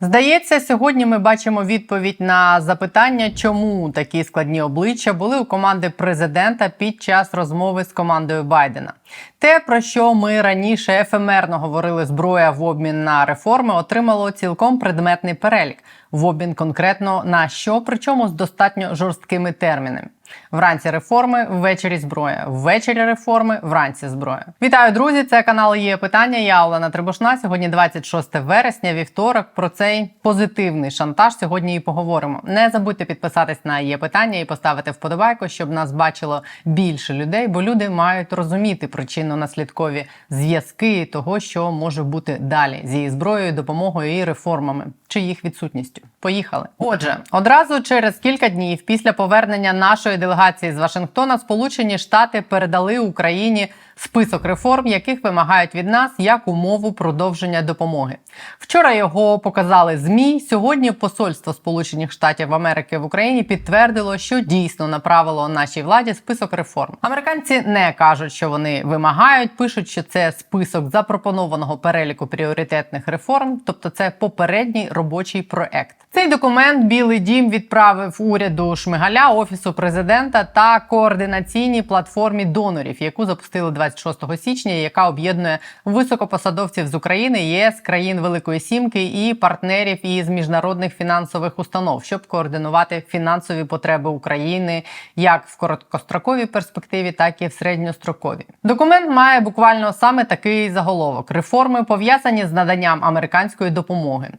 Здається, сьогодні ми бачимо відповідь на запитання, чому такі складні обличчя були у команди президента під час розмови з командою Байдена. Те, про що ми раніше ефемерно говорили зброя в обмін на реформи, отримало цілком предметний перелік в обмін конкретно на що, причому з достатньо жорсткими термінами. Вранці реформи, ввечері зброя. Ввечері реформи, вранці зброя. Вітаю, друзі! Це канал є питання. Я Олена Трибушна. Сьогодні 26 вересня, вівторок. Про цей позитивний шантаж сьогодні і поговоримо. Не забудьте підписатись на є питання і поставити вподобайку, щоб нас бачило більше людей, бо люди мають розуміти причинно-наслідкові зв'язки того, що може бути далі з її зброєю, допомогою і реформами чи їх відсутністю. Hoşçakalın. Поїхали. Отже, одразу через кілька днів після повернення нашої делегації з Вашингтона Сполучені Штати передали Україні список реформ, яких вимагають від нас як умову продовження допомоги. Вчора його показали змі. Сьогодні посольство Сполучених Штатів Америки в Україні підтвердило, що дійсно направило нашій владі список реформ. Американці не кажуть, що вони вимагають, пишуть, що це список запропонованого переліку пріоритетних реформ, тобто це попередній робочий проект. Цей документ Білий Дім відправив уряду Шмигаля, офісу президента та координаційній платформі донорів, яку запустили 26 січня, яка об'єднує високопосадовців з України, ЄС, країн Великої Сімки і партнерів із міжнародних фінансових установ, щоб координувати фінансові потреби України як в короткостроковій перспективі, так і в середньостроковій. Документ має буквально саме такий заголовок: реформи пов'язані з наданням американської допомоги.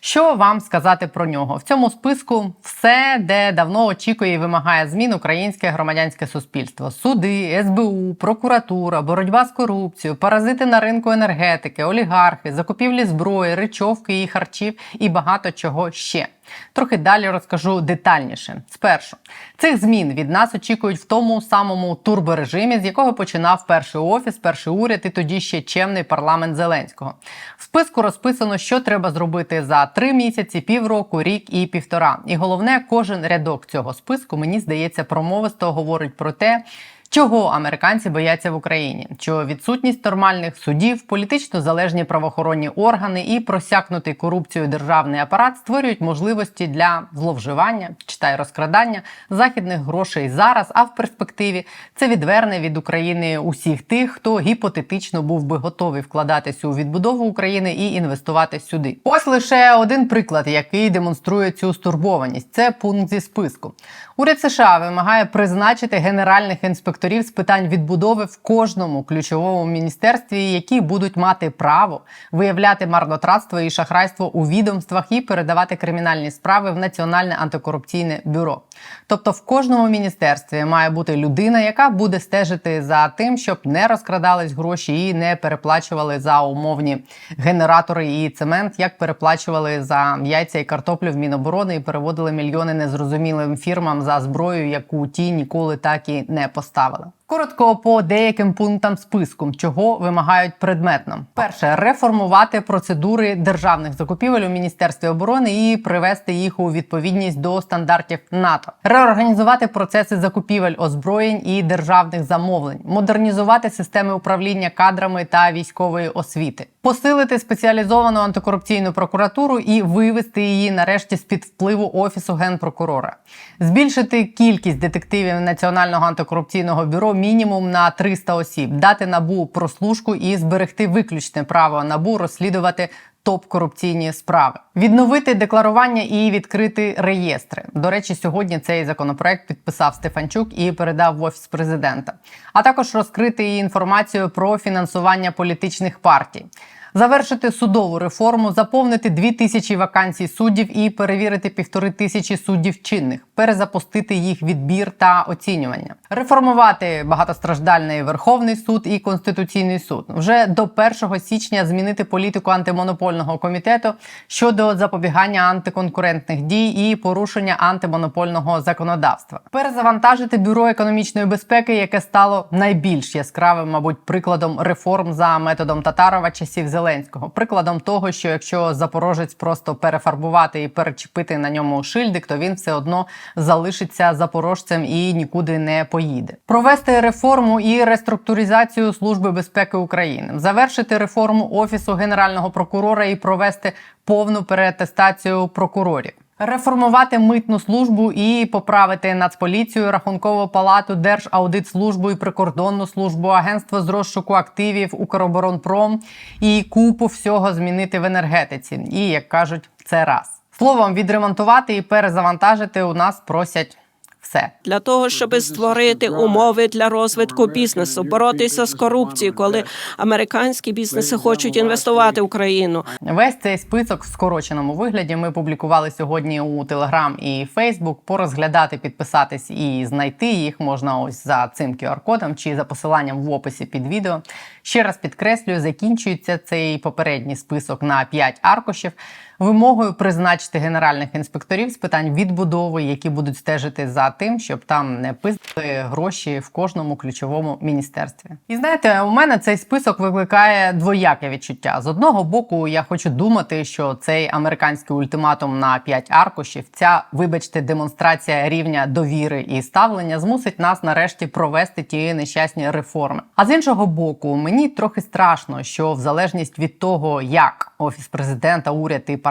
Що вам сказати про нього? В цьому списку все, де давно очікує і вимагає змін українське громадянське суспільство: суди, СБУ, прокуратура, боротьба з корупцією, паразити на ринку енергетики, олігархи, закупівлі зброї, речовки і харчів і багато чого ще. Трохи далі розкажу детальніше. Спершу цих змін від нас очікують в тому самому турборежимі, з якого починав перший офіс, перший уряд і тоді ще чемний парламент Зеленського. В списку розписано, що треба зробити за три місяці, півроку, рік і півтора. І головне, кожен рядок цього списку мені здається промовисто говорить про те. Чого американці бояться в Україні? Що відсутність нормальних судів, політично залежні правоохоронні органи і просякнутий корупцією державний апарат створюють можливості для зловживання, читай розкрадання західних грошей зараз, а в перспективі це відверне від України усіх тих, хто гіпотетично був би готовий вкладатися у відбудову України і інвестувати сюди. Ось лише один приклад, який демонструє цю стурбованість. Це пункт зі списку. Уряд США вимагає призначити генеральних інспекторів з питань відбудови в кожному ключовому міністерстві, які будуть мати право виявляти марнотратство і шахрайство у відомствах і передавати кримінальні справи в Національне антикорупційне бюро. Тобто, в кожному міністерстві має бути людина, яка буде стежити за тим, щоб не розкрадались гроші і не переплачували за умовні генератори і цемент, як переплачували за яйця і картоплю в Міноборони і переводили мільйони незрозумілим фірмам за зброю, яку ті ніколи так і не поставили. Коротко по деяким пунктам списку, чого вимагають предметно. Перше реформувати процедури державних закупівель у міністерстві оборони і привести їх у відповідність до стандартів НАТО, реорганізувати процеси закупівель озброєнь і державних замовлень, модернізувати системи управління кадрами та військової освіти, посилити спеціалізовану антикорупційну прокуратуру і вивести її нарешті з під впливу офісу генпрокурора, збільшити кількість детективів Національного антикорупційного бюро мінімум на 300 осіб, дати набу прослушку і зберегти виключне право набу розслідувати. Топ-корупційні справи відновити декларування і відкрити реєстри. До речі, сьогодні цей законопроект підписав Стефанчук і передав в офіс президента, а також розкрити інформацію про фінансування політичних партій. Завершити судову реформу, заповнити дві тисячі вакансій суддів і перевірити півтори тисячі суддів чинних, перезапустити їх відбір та оцінювання, реформувати багатостраждальний Верховний суд і Конституційний суд. Вже до 1 січня змінити політику антимонопольного комітету щодо запобігання антиконкурентних дій і порушення антимонопольного законодавства, перезавантажити бюро економічної безпеки, яке стало найбільш яскравим, мабуть, прикладом реформ за методом Татарова часів Зеленського. Прикладом того, що якщо запорожець просто перефарбувати і перечепити на ньому шильдик, то він все одно залишиться запорожцем і нікуди не поїде. Провести реформу і реструктуризацію служби безпеки України, завершити реформу офісу генерального прокурора і провести повну переатестацію прокурорів. Реформувати митну службу і поправити Нацполіцію, рахункову палату, Держаудитслужбу і прикордонну службу, агентство з розшуку активів, Укроборонпром і купу всього змінити в енергетиці. І як кажуть, це раз словом відремонтувати і перезавантажити у нас просять все. для того, щоб створити умови для розвитку бізнесу, боротися з корупцією, коли американські бізнеси хочуть інвестувати в країну. Весь цей список в скороченому вигляді ми публікували сьогодні у Телеграм і Фейсбук. Порозглядати, підписатись і знайти їх можна ось за цим QR-кодом чи за посиланням в описі під відео. Ще раз підкреслюю, закінчується цей попередній список на 5 аркушів. Вимогою призначити генеральних інспекторів з питань відбудови, які будуть стежити за тим, щоб там не пиздили гроші в кожному ключовому міністерстві. І знаєте, у мене цей список викликає двояке відчуття. З одного боку, я хочу думати, що цей американський ультиматум на 5 аркушів, ця, вибачте, демонстрація рівня довіри і ставлення змусить нас нарешті провести ті нещасні реформи. А з іншого боку, мені трохи страшно, що в залежність від того, як офіс президента, уряд і парламент,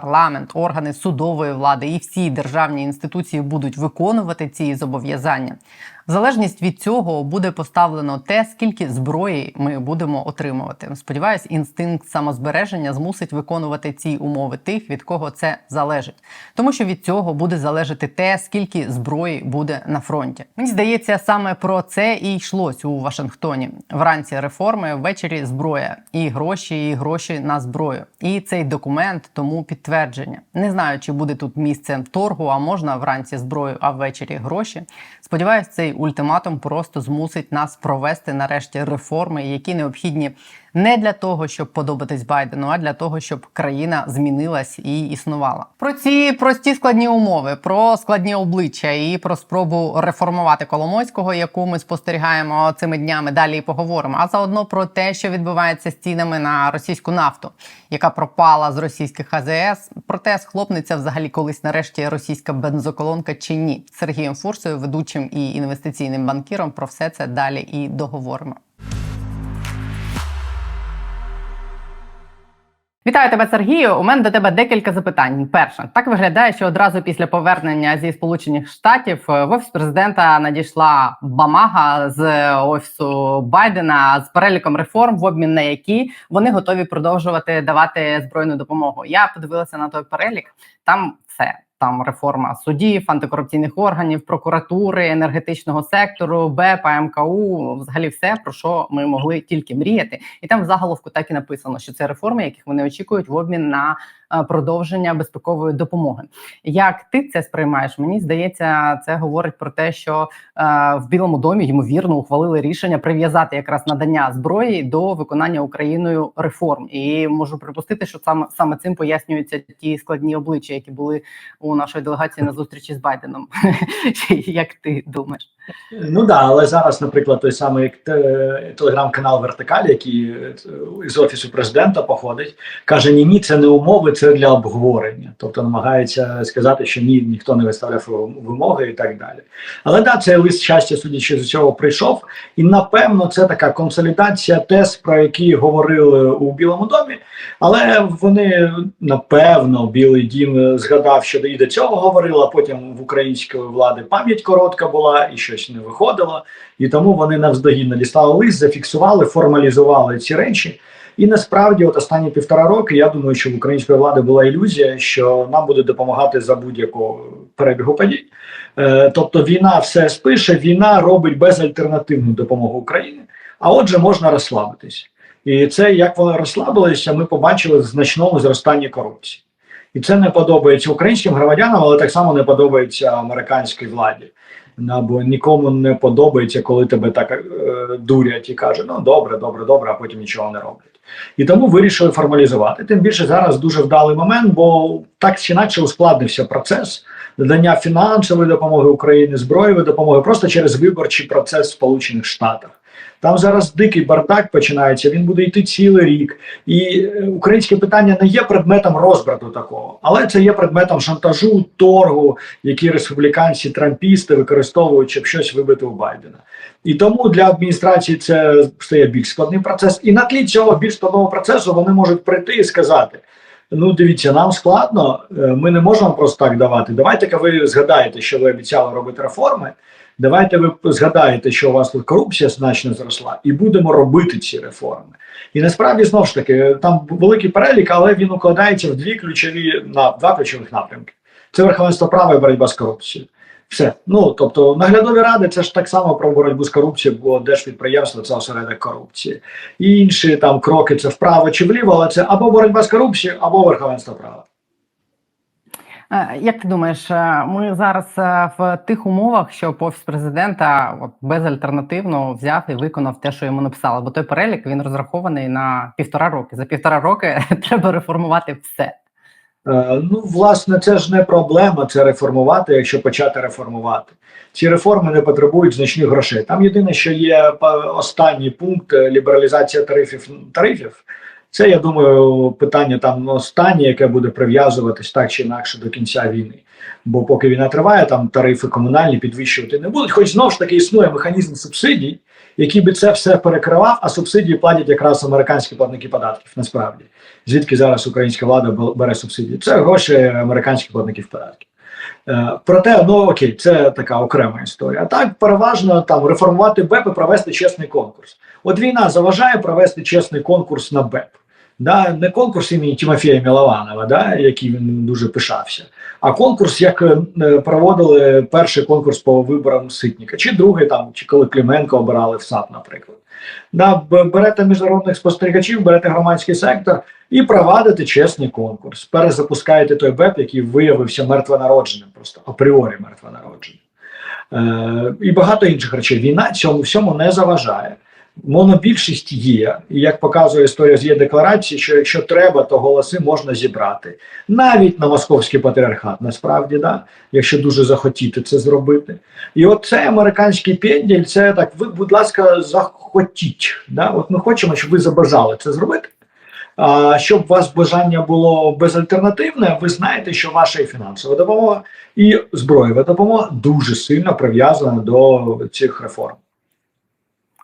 органи судової влади і всі державні інституції будуть виконувати ці зобов'язання. В залежність від цього буде поставлено те, скільки зброї ми будемо отримувати. Сподіваюсь, інстинкт самозбереження змусить виконувати ці умови тих, від кого це залежить, тому що від цього буде залежати те, скільки зброї буде на фронті. Мені здається, саме про це і йшлось у Вашингтоні. Вранці реформи, ввечері зброя і гроші, і гроші на зброю. І цей документ тому підтвердження. Не знаю, чи буде тут місце торгу, а можна вранці зброю, а ввечері гроші. Сподіваюсь, цей ультиматум просто змусить нас провести нарешті реформи, які необхідні не для того, щоб подобатись Байдену, а для того, щоб країна змінилась і існувала. Про ці прості складні умови, про складні обличчя і про спробу реформувати Коломойського, яку ми спостерігаємо цими днями. Далі і поговоримо. А заодно про те, що відбувається з цінами на російську нафту, яка пропала з російських АЗС. Проте схлопнеться взагалі колись нарешті російська бензоколонка чи ні. Сергієм Фурсою, ведучим і інвестиційним банкіром, про все це далі і договоримо. Вітаю тебе, Сергію. У мене до тебе декілька запитань. Перше, так виглядає, що одразу після повернення зі Сполучених Штатів е, в офіс президента надійшла бамага з офісу Байдена з переліком реформ, в обмін на які вони готові продовжувати давати збройну допомогу. Я подивилася на той перелік. Там все. Там реформа судів, антикорупційних органів, прокуратури, енергетичного сектору, БЕП, МКУ, взагалі все про що ми могли тільки мріяти. І там в заголовку так і написано, що це реформи, яких вони очікують в обмін на продовження безпекової допомоги. Як ти це сприймаєш? Мені здається, це говорить про те, що е, в Білому домі ймовірно ухвалили рішення прив'язати якраз надання зброї до виконання Україною реформ. І можу припустити, що саме саме цим пояснюються ті складні обличчя, які були у нашої делегації на зустрічі з Байденом. Як ти думаєш? Ну да, але зараз, наприклад, той самий те- телеграм-канал Вертикаль, який е, з офісу президента походить, каже: ні, ні, це не умови, це для обговорення. Тобто намагається сказати, що ні, ніхто не виставляв вимоги і так далі. Але да, цей лист щастя, судячи з цього, прийшов, і напевно це така консолідація тез, про які говорили у Білому домі. Але вони напевно Білий Дім згадав, що і до цього говорили, а потім в української влади пам'ять коротка була і щось не виходило. І тому вони навздогін надіслали лист, зафіксували, формалізували ці речі. І насправді, от останні півтора роки, я думаю, що в української влади була ілюзія, що нам буде допомагати за будь-якого перебігу подій. Е, тобто війна все спише, війна робить безальтернативну допомогу Україні, а отже, можна розслабитись. І це як вони розслабилися, ми побачили в значному зростанні корупції. І це не подобається українським громадянам, але так само не подобається американській владі. Ну, Бо нікому не подобається, коли тебе так е, дурять і кажуть, ну добре, добре, добре, а потім нічого не роблять. І тому вирішили формалізувати. Тим більше зараз дуже вдалий момент, бо так чи інакше ускладнився процес надання фінансової допомоги Україні, зброєвої допомоги просто через виборчий процес в Сполучених Штатах. Там зараз дикий бардак починається. Він буде йти цілий рік. І е, українське питання не є предметом розбрату такого, але це є предметом шантажу, торгу, які республіканці трампісти використовують, щоб щось вибити у Байдена. І тому для адміністрації це стає більш складний процес. І на тлі цього більш складного процесу вони можуть прийти і сказати: ну дивіться, нам складно, е, ми не можемо просто так давати. Давайте-ка ви згадаєте, що ви обіцяли робити реформи. Давайте ви згадаєте, що у вас тут корупція значно зросла, і будемо робити ці реформи. І насправді знову ж таки там великий перелік, але він укладається в дві ключові на два ключових напрямки: це верховенство права і боротьба з корупцією. Все, ну тобто наглядові ради це ж так само про боротьбу з корупцією, бо держпідприємство це осередок корупції. І інші там кроки це вправо чи вліво, але це або боротьба з корупцією, або верховенство права. Е, Як ти думаєш, е, ми зараз е, в тих умовах, що офіс президента от безальтернативно взяв і виконав те, що йому написали, бо той перелік він розрахований на півтора роки. За півтора роки треба реформувати все. Ну, власне, це ж не проблема це реформувати, якщо почати реформувати. Ці реформи не потребують значних грошей. Там єдине, що є останній пункт лібералізація тарифів тарифів. Це я думаю, питання там останнє, яке буде прив'язуватись так чи інакше до кінця війни. Бо поки війна триває, там тарифи комунальні підвищувати не будуть. Хоч знову ж таки існує механізм субсидій, який би це все перекривав, а субсидії платять якраз американські платники податків. Насправді, звідки зараз українська влада бере субсидії? Це гроші американських платників податків. Е, Проте, ну окей, це така окрема історія. А так переважно там реформувати БЕП і провести чесний конкурс. От війна заважає провести чесний конкурс на БЕП. Да, не конкурс імені Тимофія Мілованова, да, який він дуже пишався, а конкурс, як е, проводили перший конкурс по виборам Ситника, чи другий там, чи коли Клименко обирали в САП, наприклад. Да, берете міжнародних спостерігачів, берете громадський сектор і провадите чесний конкурс. Перезапускаєте той БЕП, який виявився мертвонародженим, просто апріорі мертвонародженим. Е, і багато інших речей. Війна цьому всьому не заважає. Монобільшість є, і як показує історія з є декларації, що якщо треба, то голоси можна зібрати навіть на московський патріархат, насправді, да, якщо дуже захотіти це зробити. І от цей американський пенділь, це так, ви, будь ласка, захотіть. Да? От ми хочемо, щоб ви забажали це зробити. А щоб у вас бажання було безальтернативне, ви знаєте, що ваша і фінансова допомога, і зброєва допомога дуже сильно прив'язана до цих реформ.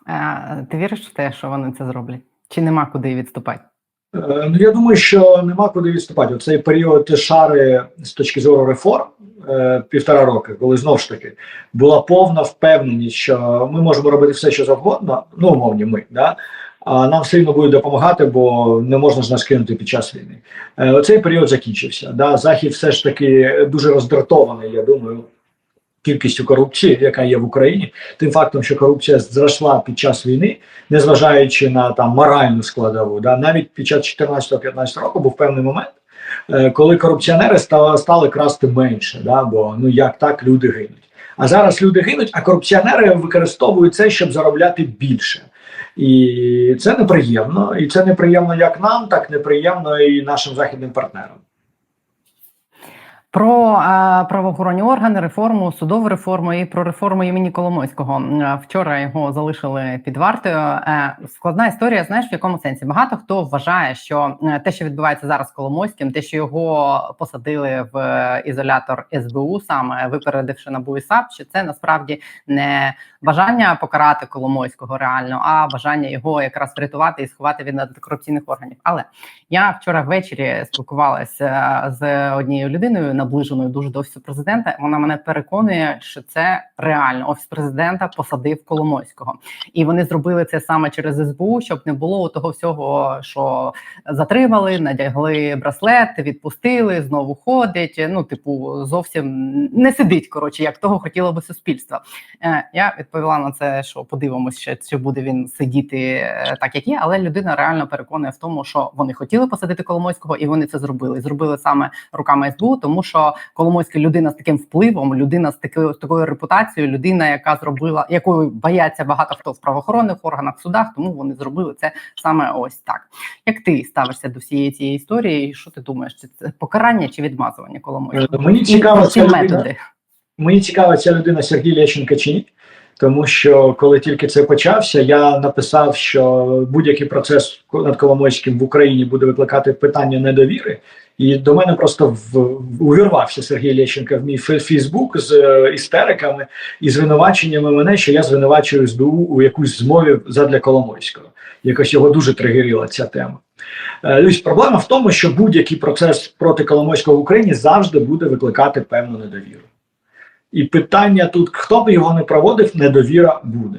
Е, Ти віриш в те, що вони це зроблять? Чи нема куди відступати? Е, Ну, я думаю, що нема куди відступати. Оцей період шари з точки зору реформ е, півтора роки, коли знову ж таки була повна впевненість, що ми можемо робити все, що завгодно, ну умовні ми, да. А нам все одно будуть допомагати, бо не можна ж нас кинути під час війни. Оцей період закінчився. Да. Захід все ж таки дуже роздратований, я думаю, кількістю корупції, яка є в Україні, тим фактом, що корупція зросла під час війни, незважаючи на там моральну складову. Да, навіть під час 14-15 року був певний момент, е, коли корупціонери стали, стали красти менше, да, бо ну як так люди гинуть. А зараз люди гинуть, а корупціонери використовують це, щоб заробляти більше. І це неприємно, і це неприємно як нам, так неприємно і нашим західним партнерам. Про е, правоохоронні органи, реформу, судову реформу і про реформу імені Коломойського. Е, Вчора його залишили під вартою. Е, складна історія. Знаєш, в якому сенсі? Багато хто вважає, що те, що відбувається зараз Коломойським, те, що його посадили в ізолятор СБУ, саме випередивши НАБУ і САП, що це насправді не бажання покарати Коломойського реально, а бажання його якраз врятувати і сховати від антикорупційних органів. Але я вчора ввечері спілкувалася з однією людиною, наближеною дуже до офісу президента. Вона мене переконує, що це реально офіс президента посадив Коломойського, і вони зробили це саме через СБУ, щоб не було того всього, що затримали, надягли браслет, відпустили, знову ходить. Ну, типу, зовсім не сидить. Коротше, як того хотіло би суспільство. Е, Я відповіла на це, що подивимося, ще, чи буде він сидіти е, так, як є, але людина реально переконує в тому, що вони хотіли посадити Коломойського, і вони це зробили. Зробили саме руками СБУ, тому що Коломойський людина з таким впливом, людина з такою з такою репутацією, людина, яка зробила, якою бояться багато хто в правоохоронних органах, в судах, тому вони зробили це саме ось так. Як ти ставишся до всієї цієї історії? І що ти думаєш? Чи це покарання чи відмазування Коломойського? Е, Мені цікаво, ця методи. мені цікава ця людина Сергій Лещенко чи ні. Тому що коли тільки це почався, я написав, що будь-який процес над Коломойським в Україні буде викликати питання недовіри. І до мене просто в, увірвався Сергій Лещенко в мій Фейсбук з е, істериками і звинуваченнями мене, що я звинувачую СБУ у якусь змові задля Коломойського. Якось його дуже тригерила ця тема. Е, Ось проблема в тому, що будь-який процес проти Коломойського в Україні завжди буде викликати певну недовіру. І питання тут, хто б його не проводив, недовіра буде.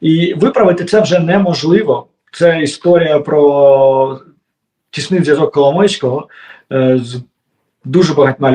І виправити це вже неможливо. Це історія про тісний зв'язок Коломойського е, з дуже багатьма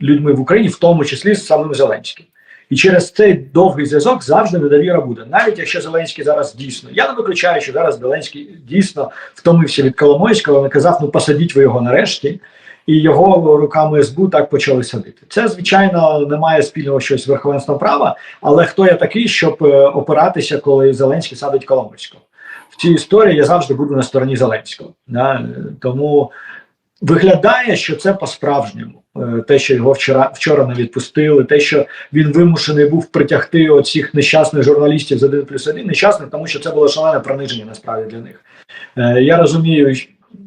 людьми в Україні, в тому числі з самим Зеленським. І через цей довгий зв'язок завжди недовіра буде. Навіть якщо Зеленський зараз дійсно, я не виключаю, що зараз Зеленський дійсно втомився від Коломойського, наказав, ну посадіть ви його нарешті, і його руками СБУ так почали садити. Це звичайно не має спільного щось з верховенством права, але хто я такий, щоб е, опиратися, коли Зеленський садить Коломойського? В цій історії я завжди буду на стороні Зеленського. Да? Е, Тому виглядає, що це по-справжньому. Е, Те, що його вчора вчора не відпустили, те, що він вимушений був притягти оцих нещасних журналістів з 1 плюс 1, нещасних, тому що це було шалене приниження насправді для них. Я розумію,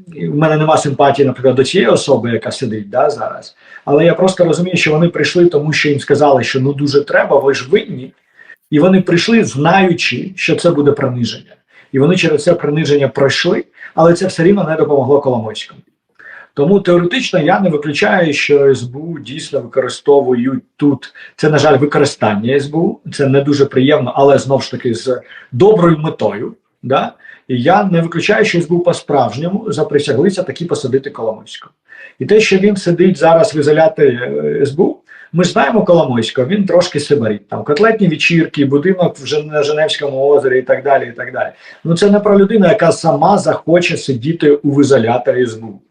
в мене нема симпатії, наприклад, до цієї особи, яка сидить да, зараз. Але я просто розумію, що вони прийшли, тому що їм сказали, що ну дуже треба, ви ж винні. І вони прийшли, знаючи, що це буде приниження. І вони через це приниження пройшли, але це все рівно не допомогло Коломойському. Тому теоретично я не виключаю, що СБУ дійсно використовують тут. Це, на жаль, використання СБУ. Це не дуже приємно, але знов ж таки з доброю метою. Да? І я не виключаю, що СБУ по-справжньому заприсяглися таки посадити Коломойського. І те, що він сидить зараз в ізоляторі е, СБУ, ми знаємо Коломойського, він трошки сибарить. Там котлетні вечірки, будинок в Жен- на Женевському озері і так далі. і так далі. Ну це не про людину, яка сама захоче сидіти у ізоляторі СБУ.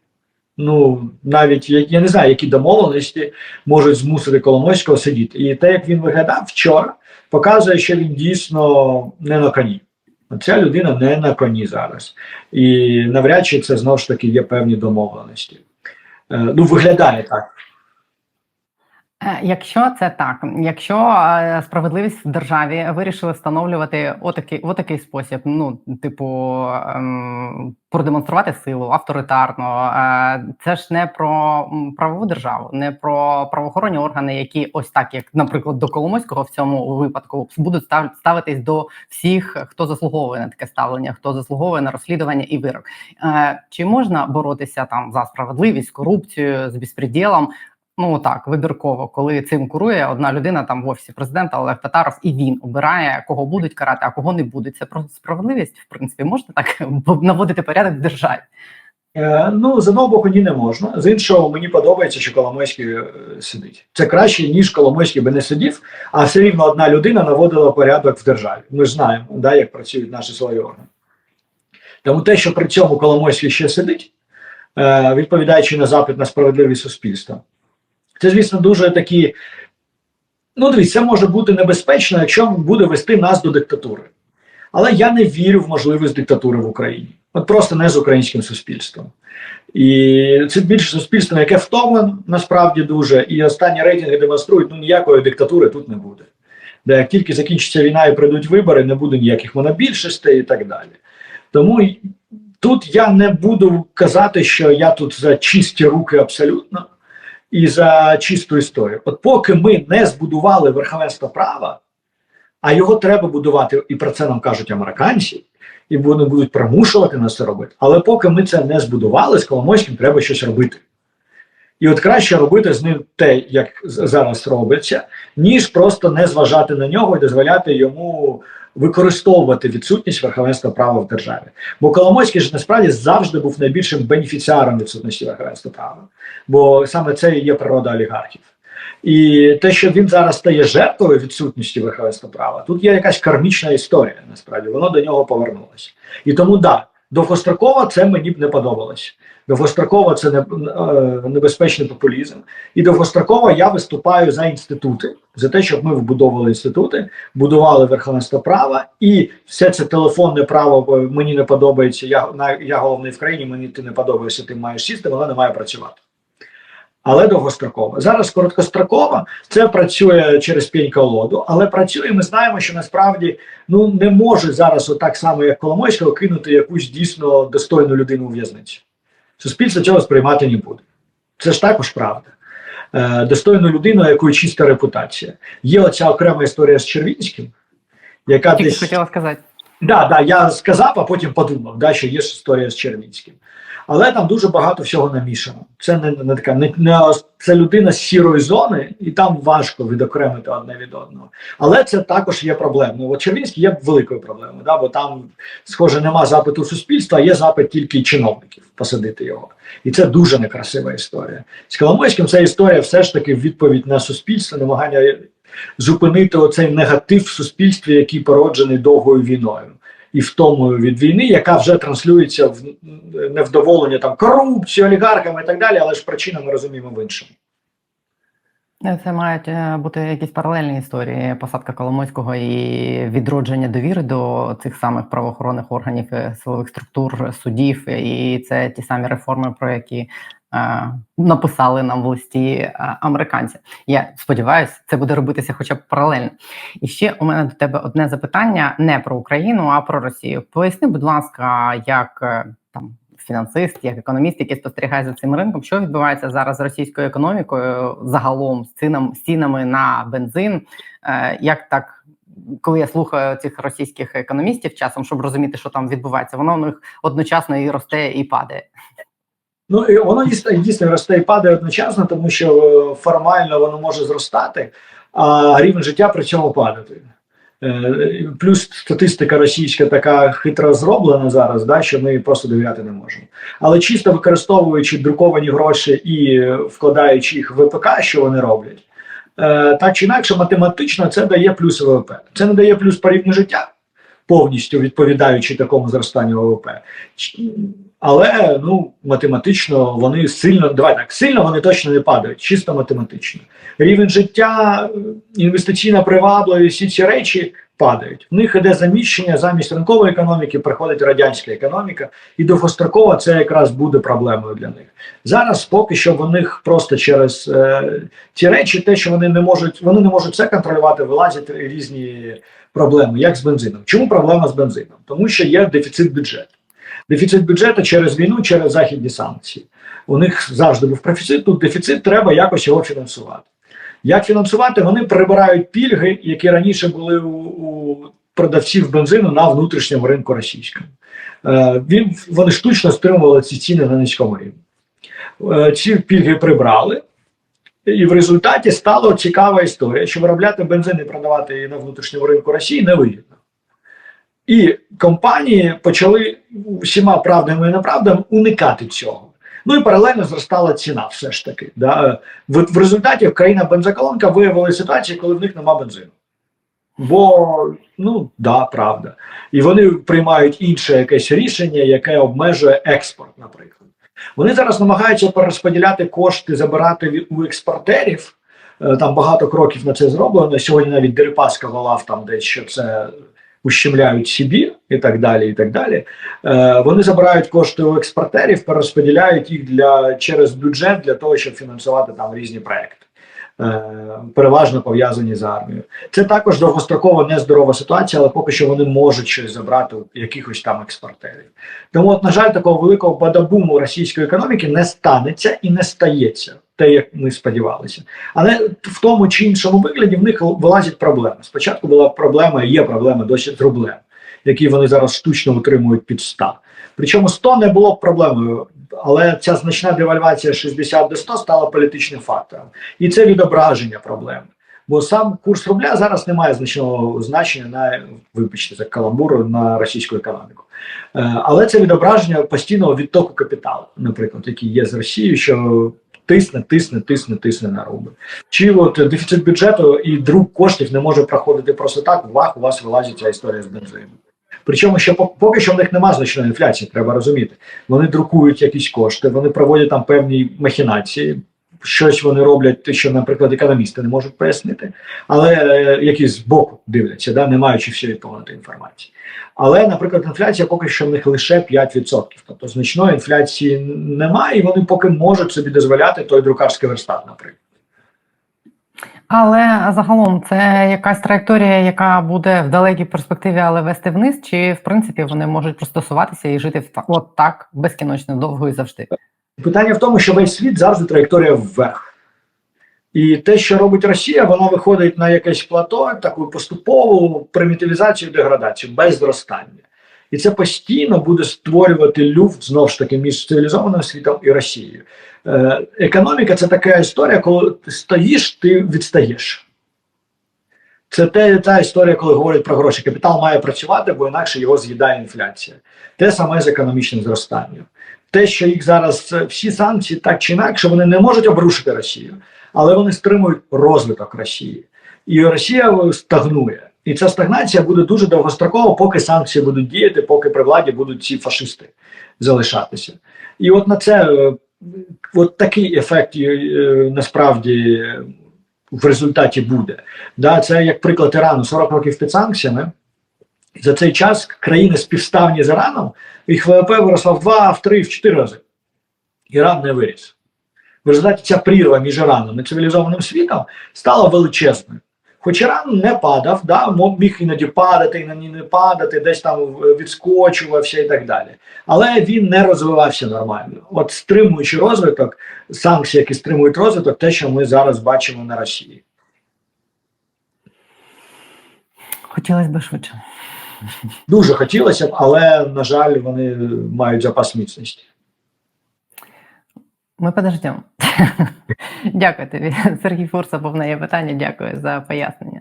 Ну, навіть я не знаю, які домовленості можуть змусити Коломойського сидіти. І те, як він виглядав вчора, показує, що він дійсно не на коні. Ця людина не на коні зараз. І навряд чи це знову ж таки є певні домовленості. Е, ну, виглядає так. Е, Якщо це так, якщо е, справедливість в державі вирішили встановлювати отакий, отакий спосіб, ну типу ем, продемонструвати силу авторитарно, е, це ж не про правову державу, не про правоохоронні органи, які ось так, як, наприклад, до Коломойського в цьому випадку будуть став, ставитись до всіх, хто заслуговує на таке ставлення, хто заслуговує на розслідування і вирок. Чи можна боротися там за справедливість, корупцію з безпреділом? Ну так, вибірково, коли цим курує одна людина там в офісі президента Олег Татаров, і він обирає, кого будуть карати, а кого не будуть. Це про справедливість, в принципі, можна так наводити порядок в державі. Е, ну, з одного боку, ні, не можна. З іншого, мені подобається, що Коломойський е, сидить. Це краще, ніж Коломойський би не сидів, а все рівно одна людина наводила порядок в державі. Ми знаємо, да, як працюють наші свої органи. Тому те, що при цьому Коломойський ще сидить, е, відповідаючи на запит на справедливість суспільства, це, звісно, дуже такі. Ну, дивіться, це може бути небезпечно, якщо буде вести нас до диктатури. Але я не вірю в можливість диктатури в Україні. От просто не з українським суспільством. І це більше суспільство, яке втомлено насправді дуже, і останні рейтинги демонструють, ну ніякої диктатури тут не буде. Де як тільки закінчиться війна і прийдуть вибори, не буде ніяких монобільшостей і так далі. Тому тут я не буду казати, що я тут за чисті руки абсолютно і за чисту історію. От поки ми не збудували верховенство права, а його треба будувати, і про це нам кажуть американці, і вони будуть примушувати нас це робити. Але поки ми це не збудували, з Коломойським треба щось робити. І от краще робити з ним те, як зараз робиться, ніж просто не зважати на нього і дозволяти йому використовувати відсутність верховенства права в державі. Бо Коломойський ж насправді завжди був найбільшим бенефіціаром відсутності верховенства права, бо саме це і є природа олігархів. І те, що він зараз стає жертвою відсутності верховенства права, тут є якась кармічна історія. Насправді воно до нього повернулося. І тому да, довгостроково це мені б не подобалось. Довгостроково це е, небезпечний популізм. І довгостроково я виступаю за інститути, за те, щоб ми вбудовували інститути, будували верховенство права, і все це телефонне право мені не подобається. Я, на- я головний в країні, мені ти не подобаєшся, ти маєш сісти, воно не має працювати. але довгостроково. Зараз короткостроково це працює через пінь колоду, але працює. Ми знаємо, що насправді ну не може зараз, отак само як Коломойського, кинути якусь дійсно достойну людину у в'язницю. Суспільство цього сприймати не буде. Це ж також правда. Е, достойну людину, якої чиста репутація. Є оця окрема історія з Червінським, яка Тільки десь хотіла сказати. Да, да, я сказав, а потім подумав, да, що є ж історія з Червінським. Але там дуже багато всього намішано. Це не, не така не, не це людина з сірої зони, і там важко відокремити одне від одного. Але це також є проблемою. От Червінський є великою проблемою, да, бо там, схоже, нема запиту суспільства, є запит тільки чиновників посадити його. І це дуже некрасива історія. З Коломойським це історія все ж таки відповідь на суспільство, намагання зупинити оцей негатив в суспільстві, який породжений довгою війною і втомою від війни, яка вже транслюється в невдоволення там корупцію, олігархами і так далі, але ж причина ми розуміємо в іншому. Це мають е, бути якісь паралельні історії посадка Коломойського і відродження довіри до цих самих правоохоронних органів, е, силових структур, судів. І це ті самі реформи, про які е, написали нам в листі е, американці. Я сподіваюся, це буде робитися хоча б паралельно. І ще у мене до тебе одне запитання не про Україну, а про Росію. Поясни, будь ласка, як е, там фінансист, як економіст, який спостерігає за цим ринком, що відбувається зараз з російською економікою, загалом з цінам, з цінами на бензин. Е, як так, коли я слухаю цих російських економістів часом, щоб розуміти, що там відбувається, воно у них одночасно і росте, і падає. Ну і воно дійсно, дійсно росте і падає одночасно, тому що е, формально воно може зростати, а рівень життя при цьому падати. Е, Плюс статистика російська така хитро зроблена зараз, да, що ми просто довіряти не можемо. Але чисто використовуючи друковані гроші і вкладаючи їх в ВПК, що вони роблять, е, так чи інакше, математично це дає плюс ВВП. Це не дає плюс по рівню життя, повністю відповідаючи такому зростанню ВВП. Але ну математично вони сильно давай так сильно вони точно не падають, чисто математично. Рівень життя, інвестиційна привабливість, всі ці речі падають. В них іде заміщення замість ринкової економіки, приходить радянська економіка, і довгостроково це якраз буде проблемою для них. Зараз поки що в них просто через е, ці речі, те, що вони не можуть, вони не можуть це контролювати, вилазять різні проблеми, як з бензином. Чому проблема з бензином? Тому що є дефіцит бюджету. Дефіцит бюджету через війну, через західні санкції. У них завжди був профіцит, тут дефіцит, треба якось його фінансувати. Як фінансувати? Вони прибирають пільги, які раніше були у, у продавців бензину на внутрішньому ринку російському. Е, він, вони штучно стримували ці ціни на низькому рівні. Е, ці пільги прибрали, і в результаті стала цікава історія, що виробляти бензин і продавати на внутрішньому ринку Росії невигідно. І компанії почали всіма правдами і неправдами уникати цього. Ну і паралельно зростала ціна, все ж таки. Да. В, в результаті країна бензоколонка виявила ситуацію, коли в них нема бензину. Бо, ну да, правда. І вони приймають інше якесь рішення, яке обмежує експорт, наприклад. Вони зараз намагаються перерозподіляти кошти, забирати від- у експортерів. Е, Там багато кроків на це зроблено. Сьогодні навіть Дерипаска волав там десь, що це ущемляють Сибір і так далі. і так далі. Е, Вони забирають кошти у експортерів, перерозподіляють їх для через бюджет для того, щоб фінансувати там різні проекти. Е, Переважно пов'язані з армією. Це також довгострокова нездорова ситуація, але поки що вони можуть щось забрати у якихось там експортерів. Тому, от, на жаль, такого великого бадабуму російської економіки не станеться і не стається, те, як ми сподівалися. Але в тому чи іншому вигляді в них вилазять проблеми. Спочатку була проблема, і є проблема досі з рублем, які вони зараз штучно утримують під 100. Причому 100 не було проблемою, але ця значна девальвація 60 до 100 стала політичним фактором. І це відображення проблеми. Бо сам курс рубля зараз не має значного значення на вибачте за каламбуру на російську економіку. Е, Але це відображення постійного відтоку капіталу, наприклад, який є з Росією, що тисне, тисне, тисне, тисне на рубль. Чи от дефіцит бюджету і друк коштів не може проходити просто так, вах, у вас вилазить ця історія з бензином. Причому ще по- поки що в них немає значної інфляції, треба розуміти. Вони друкують якісь кошти, вони проводять там певні махінації, щось вони роблять, що, наприклад, економісти не можуть пояснити, але е, які з боку дивляться, да, не маючи всієї повноти інформації. Але, наприклад, інфляція поки що в них лише 5%. Тобто значної інфляції немає, і вони поки можуть собі дозволяти той друкарський верстат, наприклад. Але загалом це якась траєкторія, яка буде в далекій перспективі, але вести вниз, чи в принципі вони можуть пристосуватися і жити в та- от так безкінечно довго і завжди. Питання в тому, що весь світ завжди траєкторія вверх. І те, що робить Росія, воно виходить на якесь плато, таку поступову примітивізацію, деградацію, без зростання. І це постійно буде створювати люфт знову ж таки між цивілізованим світом і Росією. Е, економіка це така історія, коли ти стоїш, ти відстаєш. Це те, та історія, коли говорять про гроші. Капітал має працювати, бо інакше його з'їдає інфляція. Те саме з економічним зростанням. Те, що їх зараз всі санкції так чи інакше, вони не можуть обрушити Росію, але вони стримують розвиток Росії. І Росія стагнує. І ця стагнація буде дуже довгострокова, поки санкції будуть діяти, поки при владі будуть ці фашисти залишатися. І от на це е, от такий ефект е, насправді в результаті буде. Да, це як приклад Ірану 40 років під санкціями. За цей час країни співставні з Іраном, їх ВВП виросла в 2, в 3, в 4 рази. Іран не виріс. В результаті ця прірва між Іраном і цивілізованим світом стала величезною. Хоч Іран не падав, да, міг іноді падати, іноді не падати, десь там відскочувався і так далі. Але він не розвивався нормально. От стримуючи розвиток, санкції, які стримують розвиток, те, що ми зараз бачимо на Росії. Хотілося б швидше. Дуже хотілося б, але на жаль, вони мають запас міцності. Ми подождемо. Дякую тобі. Сергій Фурса був на є питання. Дякую за пояснення.